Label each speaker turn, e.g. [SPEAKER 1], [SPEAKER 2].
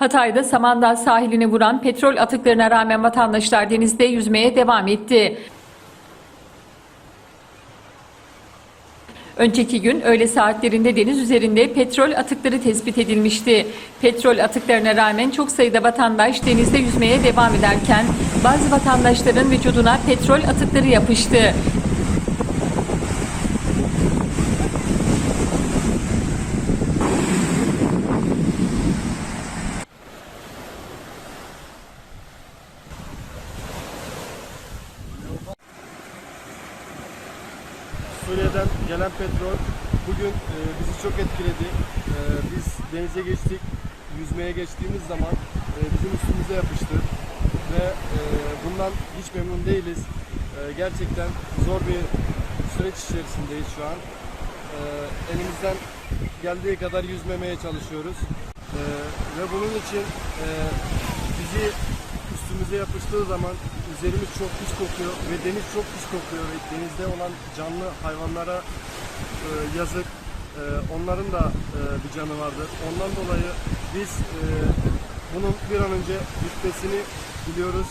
[SPEAKER 1] Hatay'da Samandağ sahiline vuran petrol atıklarına rağmen vatandaşlar denizde yüzmeye devam etti. Önceki gün öğle saatlerinde deniz üzerinde petrol atıkları tespit edilmişti. Petrol atıklarına rağmen çok sayıda vatandaş denizde yüzmeye devam ederken bazı vatandaşların vücuduna petrol atıkları yapıştı.
[SPEAKER 2] Suriye'den gelen petrol bugün e, bizi çok etkiledi. E, biz denize geçtik, yüzmeye geçtiğimiz zaman e, bizim üstümüze yapıştı ve e, bundan hiç memnun değiliz. E, gerçekten zor bir süreç içerisindeyiz şu an. E, elimizden geldiği kadar yüzmemeye çalışıyoruz. E, ve bunun için e, bizi üstümüze yapıştığı zaman üzerimiz çok pis kokuyor ve deniz çok pis kokuyor ve denizde olan canlı hayvanlara e, yazık. E, onların da e, bir canı vardır. Ondan dolayı biz e, bunun bir an önce bitmesini diliyoruz.